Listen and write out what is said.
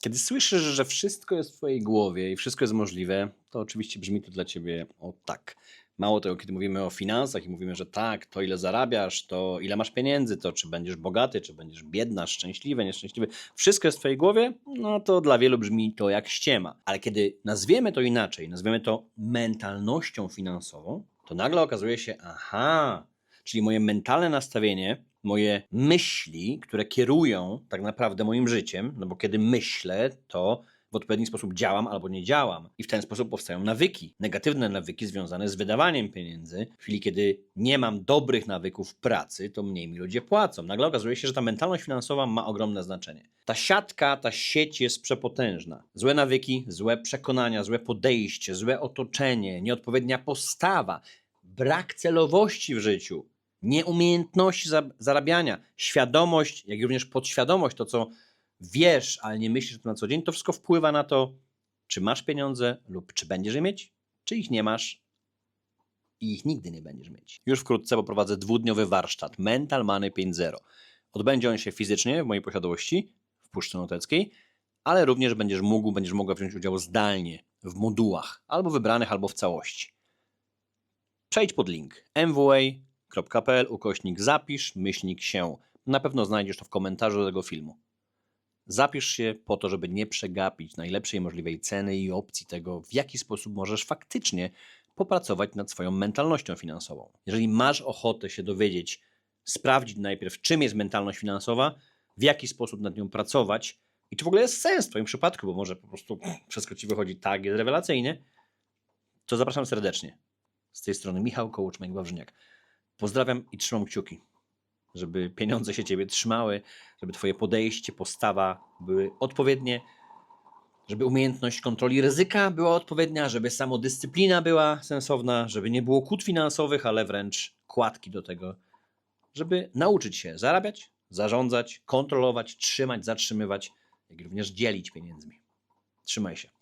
Kiedy słyszysz, że wszystko jest w twojej głowie i wszystko jest możliwe, to oczywiście brzmi to dla ciebie o tak. Mało tego, kiedy mówimy o finansach i mówimy, że tak, to ile zarabiasz, to ile masz pieniędzy, to czy będziesz bogaty, czy będziesz biedna, szczęśliwy, nieszczęśliwy, wszystko jest w twojej głowie, no to dla wielu brzmi to jak ściema. Ale kiedy nazwiemy to inaczej, nazwiemy to mentalnością finansową, to nagle okazuje się, aha, czyli moje mentalne nastawienie, moje myśli, które kierują tak naprawdę moim życiem, no bo kiedy myślę, to w odpowiedni sposób działam albo nie działam. I w ten sposób powstają nawyki, negatywne nawyki związane z wydawaniem pieniędzy. W chwili, kiedy nie mam dobrych nawyków pracy, to mniej mi ludzie płacą. Nagle okazuje się, że ta mentalność finansowa ma ogromne znaczenie. Ta siatka, ta sieć jest przepotężna. Złe nawyki, złe przekonania, złe podejście, złe otoczenie, nieodpowiednia postawa, brak celowości w życiu, nieumiejętności za- zarabiania, świadomość, jak również podświadomość, to co wiesz, ale nie myślisz na co dzień, to wszystko wpływa na to, czy masz pieniądze lub czy będziesz je mieć, czy ich nie masz i ich nigdy nie będziesz mieć. Już wkrótce poprowadzę dwudniowy warsztat Mental Money 5.0. Odbędzie on się fizycznie w mojej posiadłości w Puszczy Noteckiej, ale również będziesz mógł, będziesz mogła wziąć udział zdalnie w modułach, albo wybranych, albo w całości. Przejdź pod link mwa.pl ukośnik zapisz myślnik się. Na pewno znajdziesz to w komentarzu do tego filmu. Zapisz się po to, żeby nie przegapić najlepszej możliwej ceny i opcji tego, w jaki sposób możesz faktycznie popracować nad swoją mentalnością finansową. Jeżeli masz ochotę się dowiedzieć, sprawdzić najpierw, czym jest mentalność finansowa, w jaki sposób nad nią pracować i czy w ogóle jest sens w Twoim przypadku, bo może po prostu wszystko Ci wychodzi tak, jest rewelacyjnie, to zapraszam serdecznie. Z tej strony Michał Kołuczmek Wawrzyniak. Pozdrawiam i trzymam kciuki, żeby pieniądze się Ciebie trzymały, żeby Twoje podejście, postawa były odpowiednie, żeby umiejętność kontroli ryzyka była odpowiednia, żeby samodyscyplina była sensowna, żeby nie było kłód finansowych, ale wręcz kładki do tego, żeby nauczyć się zarabiać, zarządzać, kontrolować, trzymać, zatrzymywać, jak również dzielić pieniędzmi. Trzymaj się.